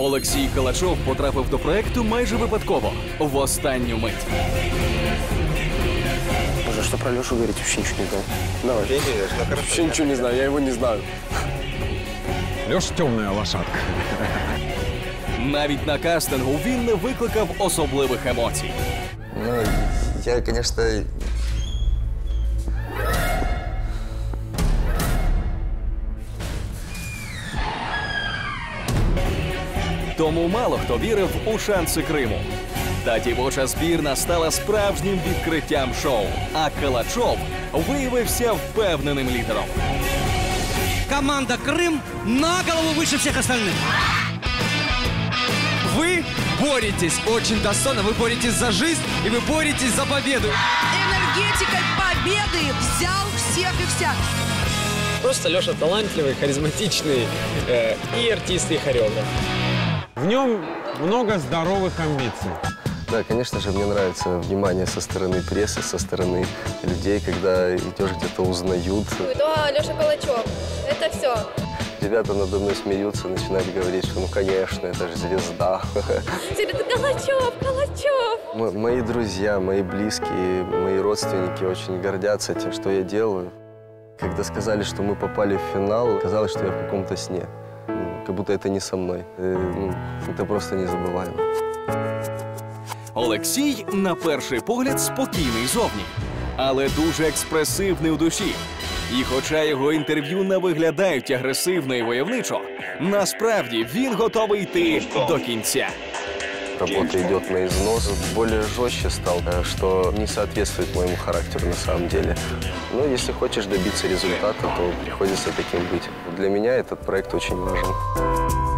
Олексій Калачов потрапив до проекту майже випадково в останню мить. Боже, что про Лешу говорить, вообще ничего не знаю. Давай. Вообще ничего не знаю, я его не знаю. Леша темная лошадка. Навіть на кастингу він не викликав особливих емоцій. Ну, я, конечно, Тому мало хто вірив у шанси Криму. Та дівоча збірна стала справжнім відкриттям шоу. А Калачов виявився впевненим лідером. Команда Крым на голову выше всех остальных. Вы боретесь очень достойно, вы боретесь за жизнь и вы боретесь за победу. энергетикой победы взял всех и вся. Просто Леша талантливый, харизматичный э, и артист, и хореограф. В нем много здоровых амбиций. да, конечно же, мне нравится внимание со стороны прессы, со стороны людей, когда идешь где-то узнают. Да, Леша Калачев. Это все. Ребята надо мной смеются, начинают говорить, что ну, конечно, это же звезда. Говорят, Калачев, Калачев. М- Мои друзья, мои близкие, мои родственники очень гордятся тем, что я делаю. Когда сказали, что мы попали в финал, казалось, что я в каком-то сне. Ну, Как будто это не со мной. Э, ну, Это просто незабываемо. Олексій, на перший погляд, спокійний зовні, але дуже експресивний у душі. І хоча його інтерв'ю не виглядають агресивно і войовничо, насправді він готовий йти до кінця. Работа идет на износ. Более жестче стал, э, что не соответствует моему характеру на самом деле. Но если хочешь добиться результата, то приходится таким быть. Для меня этот проект очень важен.